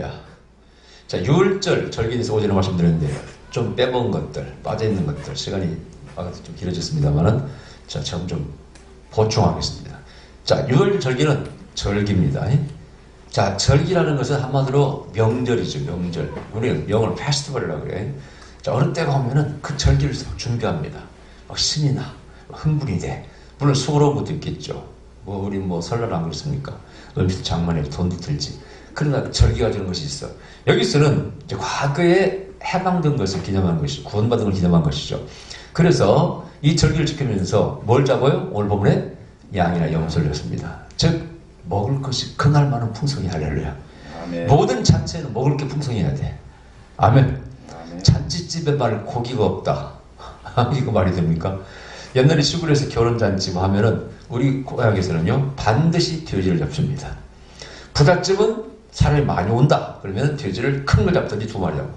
할렐루야. 자, 6월절 절기에서 오전에 말씀드렸는데 좀 빼먹은 것들, 빠져있는 것들, 시간이 아까도 좀 길어졌습니다만은 자, 지금 좀 보충하겠습니다. 자, 6월 절기는 절기입니다. 자, 절기라는 것은 한마디로 명절이죠, 명절. 우리는 영어로 페스티벌이라고 그래. 자, 어느 때가 오면은 그 절기를 준비합니다. 막 신이 나, 흥분이 돼. 물론 수고로운 것도 있겠죠. 뭐, 우리 뭐 설날 안 그렇습니까? 음식 장만에 돈도 들지. 그러나 절기가 주는 것이 있어. 여기서는 과거에 해방된 것을 기념하는 것이 구원받은 걸 기념한 것이죠. 그래서 이 절기를 지키면서 뭘 잡아요? 오늘 본문에 양이나 염소를 였습니다. 즉 먹을 것이 그날 만은 풍성히 할렐루야. 아멘. 모든 잔치에는 먹을 게 풍성해야 돼. 아멘. 아멘. 잔치집에 말 고기가 없다. 이거 말이 됩니까? 옛날에 시골에서 결혼잔치 뭐 하면은 우리 고향에서는요 반드시 돼지를 잡습니다. 부잣집은 사람이 많이 온다. 그러면 돼지를 큰 걸 잡든지 두 마리 잡아.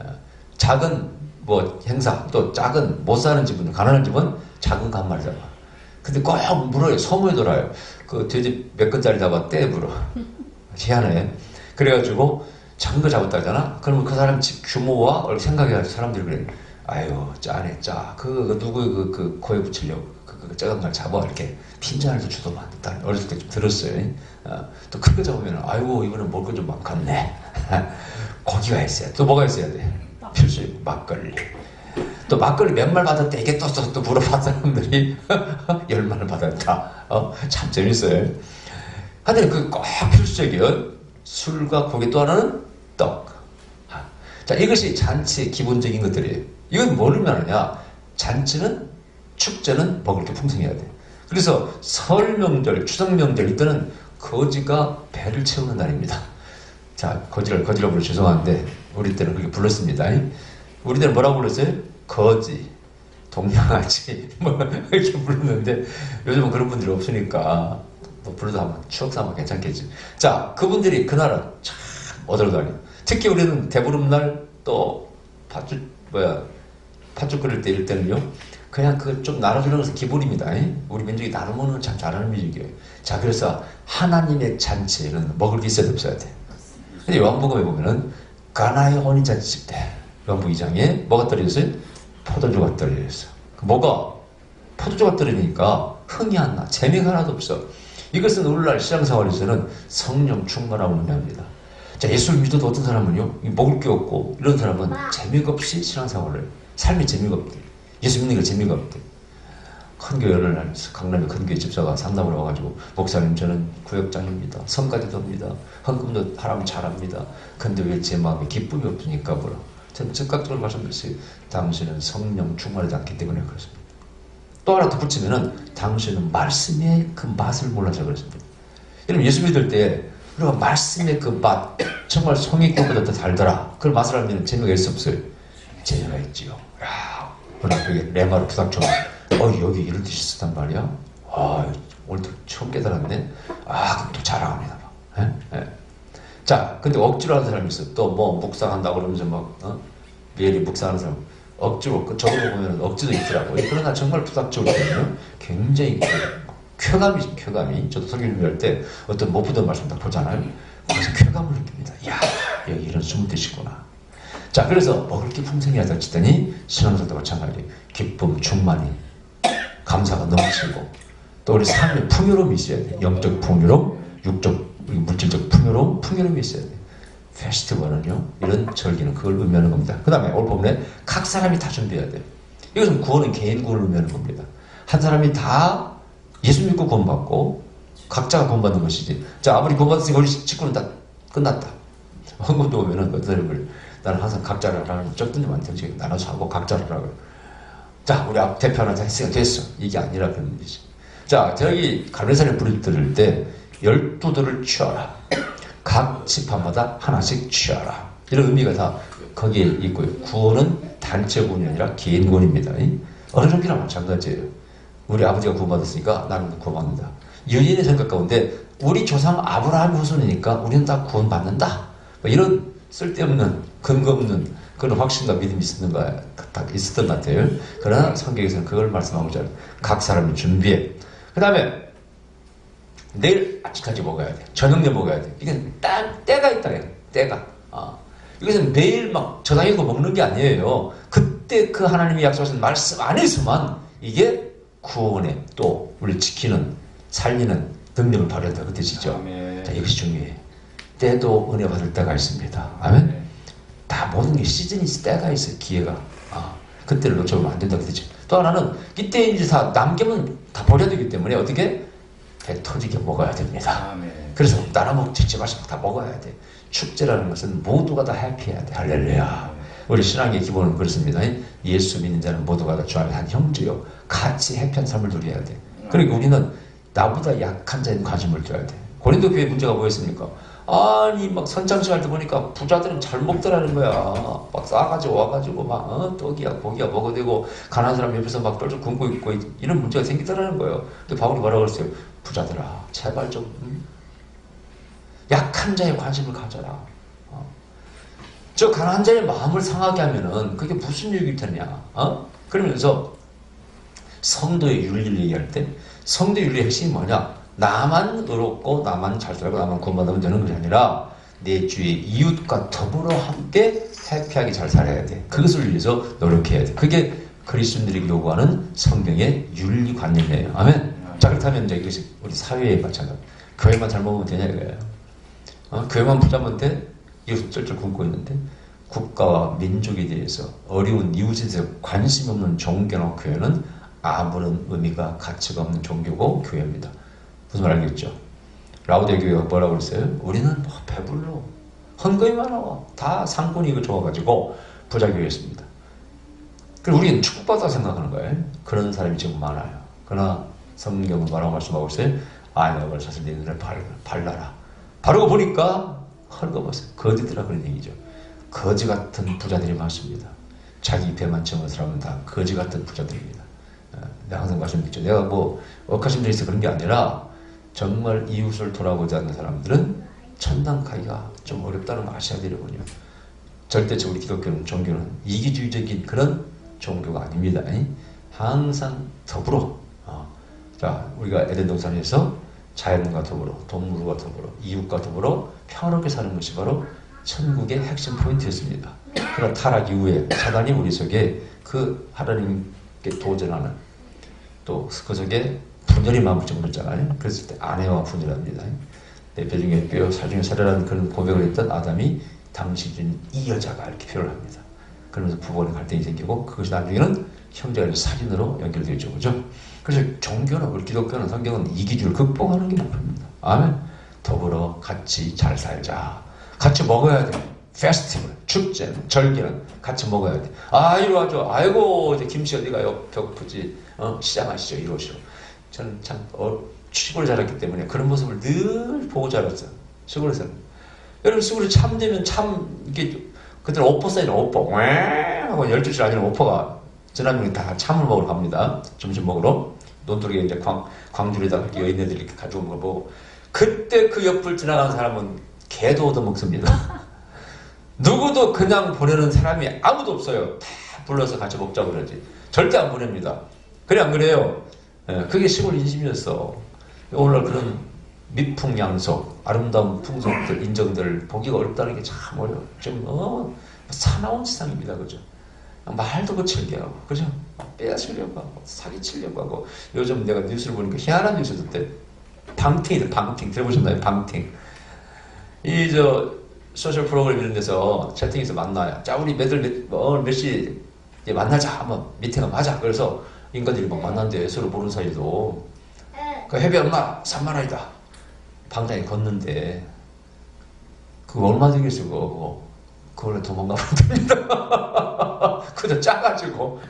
어, 작은 뭐 행사 또 작은 못 사는 집은 가난한 집은 작은 거 한 마리 잡아. 근데 꼭 물어요. 소문이 돌아요. 그 돼지 몇 건짜리 잡았대 물어. 희한해. 그래가지고 작은 거 잡았다잖아. 그러면 그 사람 집 규모와 얼 생각해가지고 사람들이 그래. 아유 짜네 짜. 그, 그 누구 그, 그 코에 붙이려고 그, 그 작은 걸 잡아 이렇게 핀잔을 주더만. 딱 어렸을 때 좀 들었어요. 어, 또 큰 거 잡으면 아이고 이번엔 먹을 거좀 많겠네. 고기가 있어야 돼. 또 뭐가 있어야 돼? 필수 막걸리. 또 막걸리 몇 말 받았대 이게 또 또 또 물어봐 사람들이 열 말을 받았다. 어, 참 재밌어요. 하여튼 그꼭 필수적인 술과 고기 또 하나는 떡. 아, 자 이것이 잔치의 기본적인 것들이에요. 이건 뭘 의미하느냐? 잔치는 축제는 먹을 게 풍성해야 돼. 그래서 설 명절, 추석 명절 이때는 거지가 배를 채우는 날입니다. 자 거지를 거지라고 불러 죄송한데 우리 때는 그렇게 불렀습니다. 우리 때는 뭐라고 불렀어요? 거지, 동양아지 뭐 이렇게 불렀는데 요즘은 그런 분들이 없으니까 뭐 불러도 한번 추억 삼아 괜찮겠지. 자 그분들이 그날은 참 다녀. 특히 우리는 대보름날 또 팥죽 뭐야 팥죽 끓일 때 이럴 때는요. 그냥 그 좀 나눠주는 것은 기본입니다. 우리 민족이 건참 잘하는 민족이에요. 자 그래서 하나님의 잔치에는 먹을 게 있어야 돼 없어야 돼. 근데 요한복음에 보면은 가나의 혼인 잔치 때 요한복음 2장에 뭐가 떨어졌어요? 포도주가 떨어졌어. 그 뭐가 포도주가 떨어지니까 흥이 안 나. 재미가 하나도 없어. 이것은 오늘날 신앙생활에서는 성령 충만함을 의미합니다. 자, 예수를 믿어도 어떤 사람은요, 이 먹을 게 없고, 이런 사람은 재미가 없이 신앙생활을, 삶이 재미가 없대. 예수 믿는 게 재미가 없대. 큰 교회 어느 날 강남에 큰 교회 집사가 상담을 와가지고 목사님 저는 구역장입니다. 성까지도 합니다. 헌금도 하라면 잘합니다. 근데 왜 제 마음에 기쁨이 없으니까 뭐라. 저는 즉각적으로 말씀드렸어요. 당신은 성령 충만하지 않기 때문에 그렇습니다. 또 하나 덧붙이면은 당신은 말씀의 그 맛을 몰라서 그렇습니다. 여러분 예수 믿을 때 우리가 말씀의 그 맛 정말 송이국보다 더 달더라. 그걸 맛을 알면 재미가 있어 없어요? 재미가 있지요. 야, 여기 레마로 부닥쳐. 어 여기 이런 뜻이 있었단 말이야. 아 오늘 또 처음 깨달았네. 아 그럼 또 자랑합니다. 예? 예. 자, 근데 억지로 하는 사람이 있어. 또 뭐 묵상한다고 그러면서 막 어? 미리 묵상하는 사람. 억지로 그 저거 보면 억지도 있더라고. 요 그러나 정말 부닥쳐오거든요. 굉장히 그 쾌감이 쾌감이. 저도 설교 준비할 때 어떤 못 보던 말씀 딱 보잖아요. 거기서 쾌감을 느낍니다. 야 여기 이런 숨은 뜻이구나. 자, 그래서 먹을 게 풍성해야 될 지더니 신앙생활도 마찬가지. 기쁨, 충만이, 감사가 넘치고 또 우리 삶에 풍요로움이 있어야 돼. 영적 풍요로움, 육적 물질적 풍요로움, 풍요로움이 있어야 돼. 페스티벌은요, 이런 절기는 그걸 의미하는 겁니다. 그 다음에 오늘 보면 각 사람이 다 준비해야 돼요. 이것은 구원은 개인 구원을 의미하는 겁니다. 한 사람이 다 예수 믿고 구원받고 각자가 구원받는 것이지. 자, 아무리 구원받았으니까 우리 직구는 다 끝났다. 헌금도 보면은 어떤 사람을 나는 항상 각자를 하라는 적든지 많든지 나눠서 하고 각자를 하라고. 자, 우리 앞 대표 하나 했으니까 됐어. 이게 아니라 그런 얘기지. 자, 저기 갈매산에 불을 들을 때 열두들을 취하라. 각 지파마다 하나씩 취하라. 이런 의미가 다 거기에 있고요. 구원은 단체 구원이 아니라 개인 구원입니다. 어느 정도나 마찬가지예요. 우리 아버지가 구원받았으니까 나는 구원받는다. 연인의 생각 가운데 우리 조상 아브라함 후손이니까 우리는 다 구원받는다. 뭐 이런 쓸데없는 근거 없는 그런 확신과 믿음이 있었는 거 있었던 것 같아요. 그러나 성경에서는 그걸 말씀하고 있잖아요. 각 사람이 준비해. 그 다음에 내일 아침까지 먹어야 돼. 저녁에 먹어야 돼. 이게 딱 때가 있다. 때가. 아. 이것은 매일 막 저당이고 먹는 게 아니에요. 그때 그 하나님이 약속하신 말씀 안에서만 이게 구원에 또 우리 지키는 살리는 능력을 발휘한다. 그 뜻이죠. 자, 이것이 중요해. 때도 은혜 받을 때가 있습니다. 아멘. 다 모든 게 시즌이 때가 있어, 기회가. 아, 그때를 놓쳐보면 안 된다. 그 뜻이죠. 또 하나는 이때 이제 다 남기면 다 버려야 되기 때문에 어떻게 배 터지게 먹어야 됩니다. 아멘. 그래서 나라 먹지 마시고 다 먹어야 돼. 축제라는 것은 모두가 다 해피해야 돼. 할렐루야. 우리 신앙의 기본은 그렇습니다. 예수 믿는 자는 모두가 다 주 안에 한 형제요. 같이 해피한 삶을 누려야 돼. 그러니까 우리는 나보다 약한 자에 관심을 줘야 돼. 고린도 교회 문제가 뭐였습니까? 아니 막 선장식 할때 보니까 부자들은 잘 먹더라는 거야. 막 싸가지고 와가지고 막 어, 떡이야 고기야 먹어대고 가난한 사람 옆에서 막 뻘쩍 굶고 있고 이런 문제가 생기더라는 거예요. 근데 바울이 뭐라고 그랬어요? 부자들아 제발 좀 음? 약한 자의 관심을 가져라. 어? 저 가난한 자의 마음을 상하게 하면은 그게 무슨 유익이 되냐? 어? 그러면서 성도의 윤리를 얘기할 때 성도의 윤리의 핵심이 뭐냐? 나만 의롭고 나만 잘 살고 나만 구원받으면 되는 것이 아니라 내 주의 이웃과 더불어 함께 해피하게 잘 살아야 돼. 그것을 위해서 노력해야 돼. 그게 그리스도인들이 요구하는 성경의 윤리관념이에요. 아멘. 자 그렇다면 이제 이것이 우리 사회에 마찬가지. 교회만 잘 먹으면 되냐 이거예요. 어? 교회만 부자면 돼? 이웃 쩔쩔 굶고 있는데 국가와 민족에 대해서 어려운 이웃에 대해서 관심 없는 종교나 교회는 아무런 의미가 가치가 없는 종교고 교회입니다. 무슨 말 알겠죠? 라우데 교회가 뭐라고 그랬어요? 우리는 뭐 배불러 헌금이 많아 다 상권이 이거 좋아가지고 부자 교회였습니다. 그리고 우리는 축복받아 생각하는 거예요. 그런 사람이 지금 많아요. 그러나 성경은 뭐라고 말씀하고 있어요? 안역을 사실 네 눈을 발, 발라라. 바르고 보니까 헐거벗어. 거지더라 그런 얘기죠. 거지 같은 부자들이 많습니다. 자기 배만 채우는 사람은 다 거지 같은 부자들입니다. 어, 내가 항상 말씀드렸죠. 내가 뭐 억하심들이 있어 그런 게 아니라 정말 이웃을 돌아보지 않는 사람들은 천당 가기가 좀 어렵다는 거 아셔야 되는군요. 절대적 우리 기독교는 종교는 이기주의적인 그런 종교가 아닙니다. 항상 더불어. 어. 자, 우리가 에덴 동산에서 자연과 더불어, 동물과 더불어, 이웃과 더불어 평화롭게 사는 것이 바로 천국의 핵심 포인트였습니다. 그러나 타락 이후에 사단이 우리 속에 그 하나님께 도전하는 또 그 속에 분열이 마음을 집어넣잖아요. 그랬을 때 아내와 분열합니다. 내 배 중에 뼈, 살 중에 살이라는 그런 고백을 했던 아담이 당신은 이 여자가 이렇게 표현을 합니다. 그러면서 부부간의 갈등이 생기고 그것이 나중에는 형제간의 살인으로 연결되죠. 그죠? 그래서 종교는 우리 기독교는 성경은 이기주의를 극복하는 게 목표입니다. 아멘. 더불어 같이 잘 살자. 같이 먹어야 돼. 페스티벌, 축제, 절기는 같이 먹어야 돼. 아, 이리 와줘. 아이고, 이제 김씨 어디 가요? 배고프지. 어, 시장하시죠. 이러시오. 저는 참, 어, 시골 자랐기 때문에 그런 모습을 늘 보고 자랐어요. 시골에서는. 여러분, 시골에 참 되면 참, 이게, 그들 오퍼 사이는 오퍼. 왜? 하고 12시 아니면 오퍼가 전화명이 다 참을 먹으러 갑니다. 점심 먹으러. 논두리에 이제 광, 광주에다가 여인네들이 이렇게 가져온 걸 보고. 그때 그 옆을 지나가는 사람은 개도 얻어먹습니다. 누구도 그냥 보내는 사람이 아무도 없어요. 다 불러서 같이 먹자고 그러지. 절대 안 보냅니다. 그래, 안 그래요? 예, 그게 시골 인심이었어. 오늘날 그런 미풍양속, 아름다운 풍속들, 인정들 보기가 어렵다는 게 참 어려워. 좀, 어, 사나운 세상입니다. 그죠? 말도 거칠게 하고, 그죠? 빼앗으려고 하고, 사기치려고 하고. 요즘 내가 뉴스를 보니까 희한한 뉴스 듣대. 방팅이들, 방팅. 들어보셨나요? 방팅. 이, 저, 소셜 프로그램 이런 데서 채팅에서 만나요. 자, 우리 몇들 몇, 어, 몇 시, 이제 만나자. 한번 미팅을 하자. 그래서 인간들이 막 만난대. 서로 모르는 사이도. 그 회비 얼마? 3만 원이다. 방장이 걷는데, 그거 얼마 되겠어, 그거. 그걸로 도망가면 됩니다. 그저 짜가지고,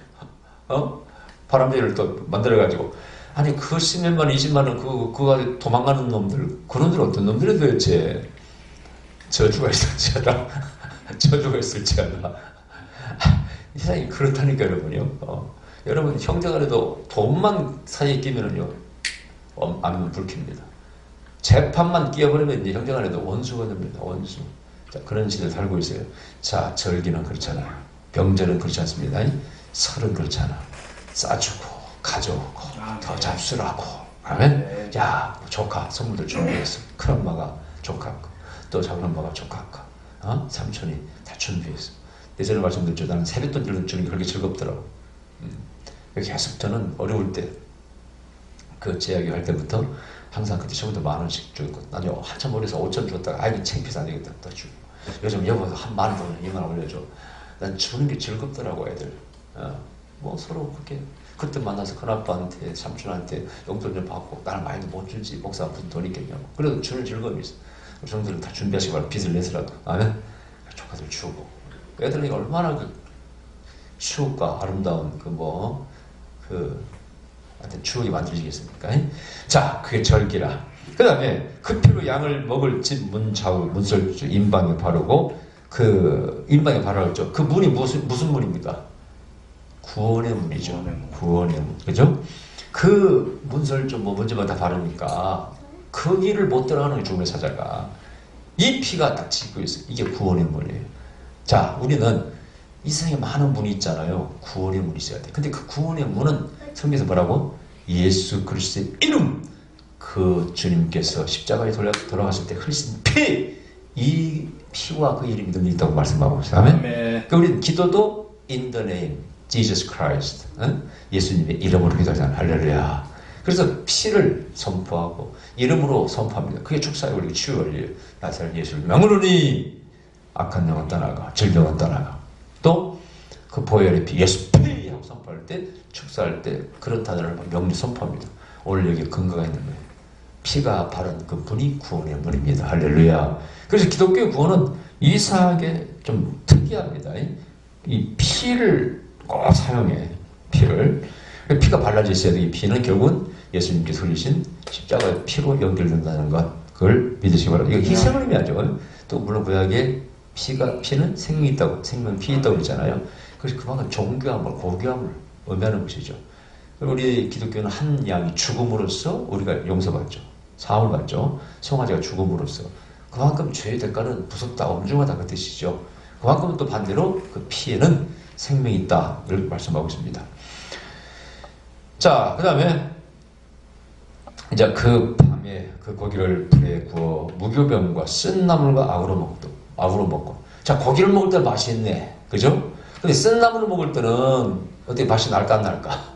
어? 바람잡이를 또 만들어가지고. 아니, 그 10몇만 원, 20만원, 그, 그거 도망가는 놈들, 그놈들 어떤 놈들이 도대체 저주가 있을지 알아. 저주가 있을지 알아. 이 세상이 그렇다니까, 여러분요. 어. 여러분, 형제간에도 돈만 사이에 끼면은요, 어, 안면 불킵니다. 재판만 끼어버리면 이제 형제간에도 원수가 됩니다. 원수. 자, 그런 시대에 살고 있어요. 자, 절기는 그렇잖아요. 명절은 그렇지 않습니다. 설은 그렇잖아. 싸주고, 가져오고, 더 잡수라고. 아멘? 야, 조카, 선물들 준비했어. 큰 엄마가 조카 거, 또 작은 엄마가 조카 거. 어? 삼촌이 다 준비했어. 예전에 말씀드렸죠. 나는 세뱃돈 주는 게 그렇게 즐겁더라고. 음. 계속 저는 어려울 때, 그 제약이 할 때부터 항상 그때 처음부터 만 원씩 주고, 나중에 한참 오래서 오천 줬다가, 아이고, 창피해서 안 되겠다. 또 주고. 요즘 여보 한만 원, 이만 원 올려줘. 난 주는 게 즐겁더라고, 애들. 어. 뭐 서로 그렇게 그때 만나서 큰아빠한테 삼촌한테 용돈 좀 받고 나는 많이 못 주지 목사 무슨 돈 있겠냐고 그래도 주는 즐거움이 있어 우리 성들은 다 준비하시고 말 빚을 내서라도 아멘 조카들 주고 애들이 얼마나 그 추억과 아름다운 그 뭐 그 하여튼 추억이 만들어지겠습니까 자 그게 절기라 그 다음에 그 피로 양을 먹을 집 문좌우 문설주 인방에 바르고 그 인방에 바르죠 그 문이 무슨 무슨 문입니까 구원의 문이죠. 구원의 문. 구원의 문. 그죠? 그 문서를 좀뭐 문제마다 바르니까 그 길을 못 들어가는 죽음의 사자가 이 피가 딱 짓고 있어요. 이게 구원의 문이에요. 자, 우리는 이 세상에 많은 문이 있잖아요. 구원의 문이 있어야 돼. 근데 그 구원의 문은 성경에서 뭐라고? 예수 그리스도의 이름. 그 주님께서 십자가에 돌아, 돌아가실 때 흘리신 피! 이 피와 그 이름이 늘 있다고 말씀하고 있어요. 아멘? 아멘. 그 우리는 기도도 in the name Jesus Christ 응? 예수님의 이름으로 기도하잖아요 할렐루야 그래서 피를 선포하고 이름으로 선포합니다 그게 축사에 올리고 치유 올려요 나사렛 예수를 명으로니 악한 영은 떠나가 질병은 떠나가 또 그 보혈의 피 예수 피 하고 선포할 때 축사할 때 그런 단어를 명리 선포합니다 오늘 여기 근거가 있는 거예요 피가 바른 그 분이 구원의 분입니다. 할렐루야. 그래서 기독교 구원은 이상하게 좀 특이합니다. 이- 이 피를 꼭 사용해. 피를. 피가 발라져 있어야 돼. 이 피는 결국은 예수님께서 흘리신 십자가의 피로 연결된다는 것. 그걸 믿으시기 바랍니다. 이거 희생을 의미하죠. 또 물론 구약에 피가, 피는 생명이 있다고, 생명 피 있다고 그러잖아요. 그래서 그만큼 존귀함을, 고귀함을 의미하는 것이죠. 우리 기독교는 한 양이 죽음으로써 우리가 용서받죠. 사함을 받죠. 송아지가 죽음으로써. 그만큼 죄의 대가는 무섭다, 엄중하다 그 뜻이죠. 그만큼 또 반대로 그 피에는 생명이 있다. 이렇게 말씀하고 있습니다. 자, 그 다음에 이제 그 밤에 그 고기를 불에 구워 무교병과 쓴 나물과 아우러 먹고, 아우러 먹고. 자, 고기를 먹을 때 맛있네. 그죠? 근데 쓴 나물을 먹을 때는 어떻게 맛이 날까 안 날까?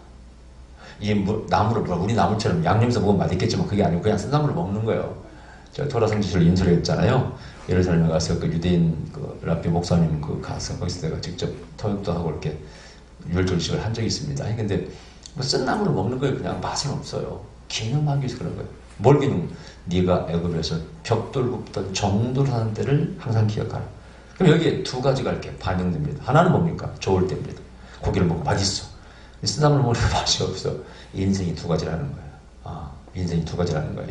이 무- 나무를 뭐 우리 나물처럼 양념해서 먹으면 맛있겠지만 그게 아니고 그냥 쓴나물을 먹는 거예요. 저 토라 성지를 인솔했잖아요. 예루살렘에 가서 그 유대인 그 랍비 목사님 그 가서 거기서 내가 직접 통역도 하고 이렇게 율절식을 한 적이 있습니다. 근데 뭐 쓴나물을 먹는 거에 그냥 맛은 없어요. 기능하기 위해서 그런 거예요. 뭘 기능? 네가 애굽에서 벽돌 굽던 정도로 사는 때를 항상 기억하라. 그럼 여기에 두 가지가 이렇게 반영됩니다. 하나는 뭡니까? 좋을 때입니다. 고기를 먹고 맛있어. 쓰나물 먹으니까 맛이 없어. 인생이 두 가지라는 거예요. 아, 인생이 두 가지라는 거예요.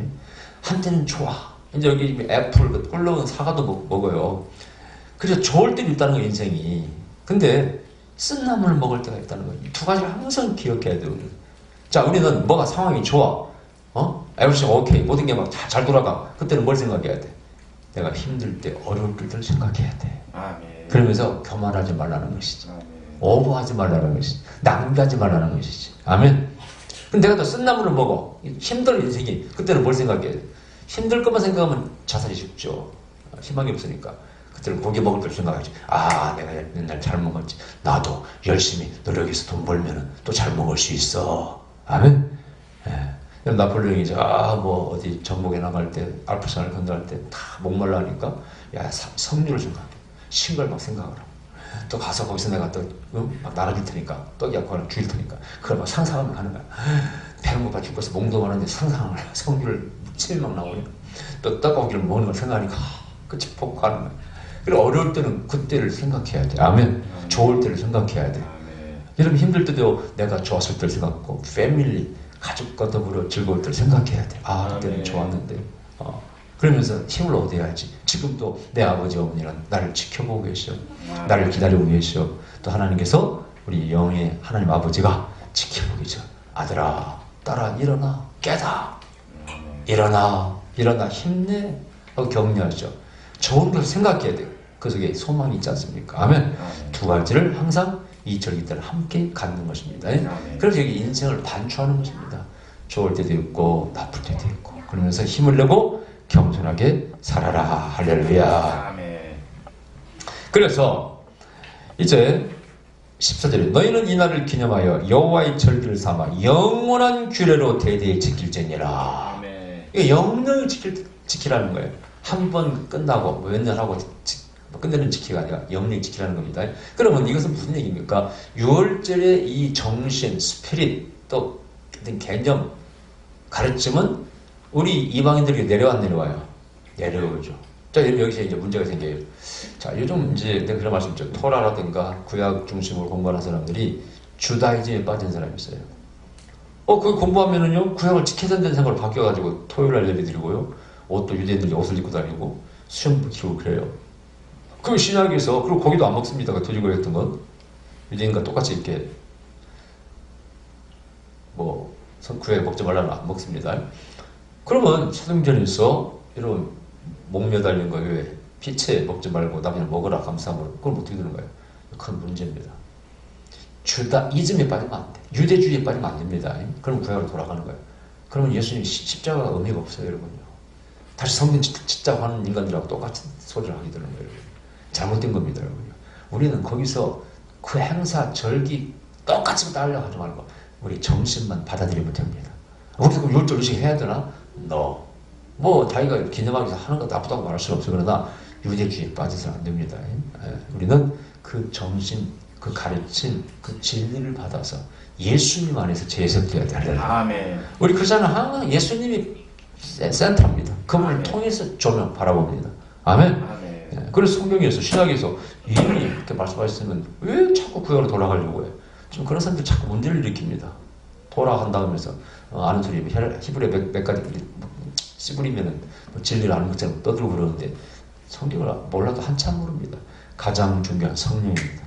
한때는 좋아. 이제 여기 애플, 그 꿀러온 사과도 먹, 먹어요. 그래서 좋을 때도 있다는 거예요, 인생이. 근데 쓴 나물을 먹을 때가 있다는 거예요. 이두 가지를 항상 기억해야 돼요. 우리는. 자, 우리는 뭐가 상황이 좋아. 어? 에브리싱 오케이. 모든 게 막 잘 돌아가. 그때는 뭘 생각해야 돼? 내가 힘들 때, 어려울 때를 생각해야 돼. 아멘. 그러면서 교만하지 말라는 것이지. 아멘. 오버하지 말라는 것이지. 낭비하지 말라는 것이지. 아멘. 근데 내가 또 쓴나물을 먹어. 힘든 인생이. 그때는 뭘 생각해야 돼? 힘들 것만 생각하면 자살이 쉽죠. 아, 희망이 없으니까. 그때는 고기 먹을 때 생각하지. 아, 내가 옛날 잘 먹었지. 나도 열심히 노력해서 돈 벌면은 또잘 먹을 수 있어. 아멘. 예. 나폴레옹이 저, 아, 뭐, 어디 전국에 나갈 때, 알프스산을 건너갈 때, 다 목말라 하니까, 야, 사- 석류를 생각해. 신걸 막 생각을 하고. 또 가서 거기서 내가 또, 응? 막 날아줄 테니까, 떡이 약고 하나 줄 테니까, 그걸 막 상상하면 하는 거야. 배는 고파 죽겠어. 목도 마는데 상상을 해. 석류를 침이 막 나오니까. 또 떡고기를 먹는 걸 생각하니까, 하, 끝이 폭하는 거야. 그리고 어려울 때는 그때를 생각해야 돼. 아멘. 좋을 때를 생각해야 돼. 여러분 힘들 때도 내가 좋았을 때를 생각하고 패밀리 가족과 더불어 즐거울 때를 생각해야 돼. 아 그때는 아멘. 좋았는데. 어. 그러면서 힘을 얻어야지. 지금도 내 아버지 어머니는 나를 지켜보고 계셔. 아멘. 나를 기다리고 계셔. 또 하나님께서 우리 영의 하나님 아버지가 지켜보고 계셔. 아들아, 딸아 일어나 깨다. 일어나, 일어나 힘내 하고 격려하죠. 좋은 것을 생각해야 돼요. 그 속에 소망이 있지 않습니까? 아멘. 아멘. 두 가지를 항상 이 절기 때를 함께 갖는 것입니다. 아멘. 그래서 여기 인생을 반추하는 것입니다. 좋을 때도 있고 나쁠 때도 있고 그러면서 힘을 내고 겸손하게 살아라 할렐루야. 그래서 이제 14절에 너희는 이 날을 기념하여 여호와의 절기를 삼아 영원한 규례로 대대에 지킬지니라. 영영을 지킬, 지키라는 거예요. 한 번 끝나고 뭐몇년 하고 지- 뭐 끝내는 지키가 아니라 영영 지키라는 겁니다. 그러면 이것은 무슨 얘기입니까? 6월절의 이 정신, 스피릿 또 개념, 가르침은 우리 이방인들에게 내려안 내려와요. 내려오죠. 자, 여기서 이제 문제가 생겨요. 자, 요즘 이제 내가 그런 말씀드렸죠. 토라라든가 구약 중심으로 공부하는 사람들이 주다이즘에 빠진 사람이 있어요. 어, 그 공부하면은요, 구약을 지켜야 된다는 생각으로 바뀌어가지고 토요일 날 예배 드리고요, 옷도 유대인들이 옷을 입고 다니고, 수염 키우고 그래요. 그 신학에서, 그리고 고기도 안 먹습니다. 그 돼지고기였던 건. 유대인과 똑같이 이렇게, 뭐, 성- 구약에 먹지 말라는 안 먹습니다. 그러면 사도행전에서 이런 목 매달린 거 왜, 피체 먹지 말고 남이 먹으라 감사함으로, 그걸 어떻게 되는 거예요? 큰 문제입니다. 주다이즘에 빠지면 안 돼. 유대주의에 빠지면 안 됩니다. 그럼 구약으로 돌아가는 거예요. 그러면 예수님 시- 십자가가 의미가 없어요, 여러분요. 다시 성경 짓- 짓자고 하는 인간들하고 똑같은 소리를 하게 되는 거예요. 잘못된 겁니다, 여러분요. 우리는 거기서 그 행사, 절기 똑같이 따르려고 하지 말고 우리 정신만 받아들이면 됩니다. 우리도 그럼 율절 의식 해야 되나? No. 뭐 자기가 기념하기 위해서 하는 거 나쁘다고 말할 수는 없어요. 그러나 유대주의에 빠져서는 안 됩니다. 예. 우리는 그 정신, 그 가르침, 그 진리를 받아서 예수님 안에서 돼. 할렐루야. 아멘. 우리 크리스천은 항상 예수님이 센- 센터입니다. 그분을 아멘. 통해서 조명 바라봅니다. 아멘. 아멘. 예, 그래서 성경에서 신학에서 이미 이렇게 말씀하셨으면 왜 자꾸 구약으로 돌아가려고 해요? 좀 그런 사람들 자꾸 문제를 일으킵니다. 돌아간다면서 어, 아는 소리 헬- 히브리 몇, 몇 가지 씨부리면은 뭐 진리를 아는 것처럼 떠들고 그러는데 성경을 몰라도 한참 모릅니다. 가장 중요한 성령입니다.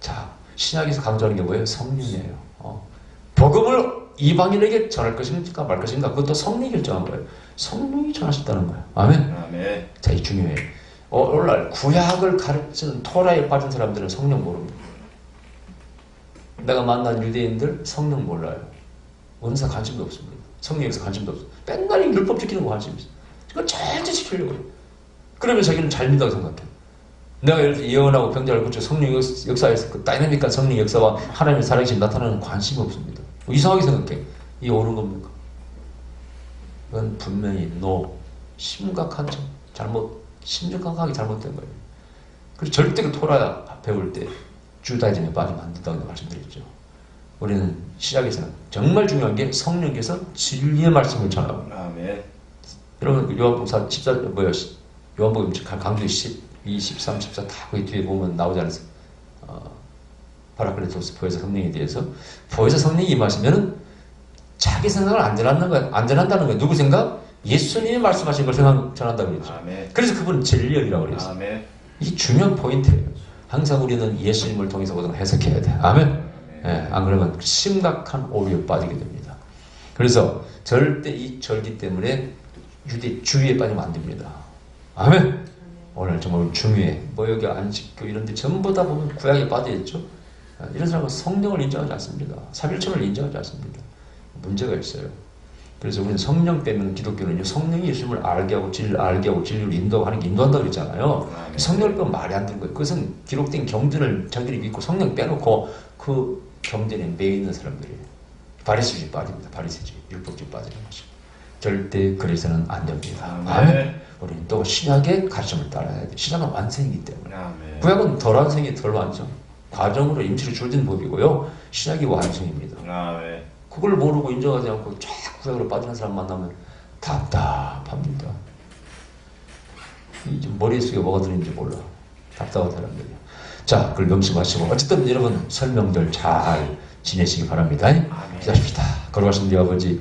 자 신약에서 강조하는 게 뭐예요? 성령이에요. 어. 복음을 이방인에게 전할 것인가 말 것인가 그것도 성령이 결정한 거예요. 성령이 전하셨다는 거예요. 아멘. 아멘. 자, 이 중요해요. 어, 오늘날 구약을 가르치는 토라에 빠진 사람들은 성령 모릅니다. 내가 만난 유대인들 성령 몰라요. 은사 관심도 없습니다. 성령에서 관심도 없어. 맨날 이 율법 지키는 거 관심 있어. 이걸 절대 지키려고 해요. 그러면 자기는 잘 믿다고 생각해. 내가 예를 들어 예언하고 병자를 고쳐 성령 역- 역사에서 그 다이나믹한 성령 역사와 하나님의 살아계신 나타나는 관심이 없습니다. 뭐 이상하게 생각해. 이게 옳은 겁니까? 이건 분명히 노 심각한 점 잘못 심각하게 잘못된 거예요. 그리고 절대 그 토라 배울 때 주다이즘에 빠지면 안 된다고 말씀드렸죠. 우리는 시작에서는 정말 중요한 게 성령께서 진리의 말씀을 전하고 아멘. 여러분 그 요한복음 14 뭐야 요한복음 강조 10, 23, 14다그 뒤에 보면 나오지 않았어요. 어, 파라클레토스 보혜사 성령에 대해서 보혜사 성령이 임하시면은 자기 생각을 안 전하는 거야. 안 전한다는 거야. 누구 생각? 예수님이 말씀하신 걸 전한다고 그랬죠. 아멘. 그래서 그분은 진리역이라고 그랬어요. 아멘. 이 중요한 포인트예요. 항상 우리는 예수님을 통해서 모든 걸 해석해야 돼. 아멘. 예, 안 그러면 심각한 오류에 빠지게 됩니다. 그래서 절대 이 절기 때문에 유대 주의에 빠지면 안 됩니다. 아멘. 오늘 정말 중요해. 뭐 여기 안식교 이런 데 전부 다 보면 구약에 빠져있죠. 아, 이런 사람은 성령을 인정하지 않습니다. 삼일천을 인정하지 않습니다. 문제가 있어요. 그래서 우리는 성령 빼면 기독교는요, 성령이 예수님을 알게 하고 진리를 알게 하고 진리를 인도하는 게 인도한다고 그랬잖아요. 아멘. 성령을 빼면 말이 안 되는 거예요. 그것은 기록된 경전을 자기들이 믿고 성령 빼놓고 그 경전에 매 있는 사람들이에요. 바리새주의 빠집니다. 바리새주의 율법주의 빠지는 것이 절대 그래서는 안 됩니다. 아멘. 아멘. 우리는 또 신약의 가르침을 따라야 돼. 신약은 완성이기 때문에. 아멘. 구약은 덜 완성이 덜 완성. 과정으로 임시로 줄어든 법이고요. 신약이 완성입니다. 그걸 모르고 인정하지 않고 쫙 구약으로 빠지는 사람 만나면 답답합니다. 이좀 머릿속에 뭐가 들어있는지 몰라. 답답한 사람들이야. 자, 그걸 명심하시고 어쨌든 여러분 설명들 잘 지내시기 바랍니다. 기도하십시다. 걸어가신 우리 아버지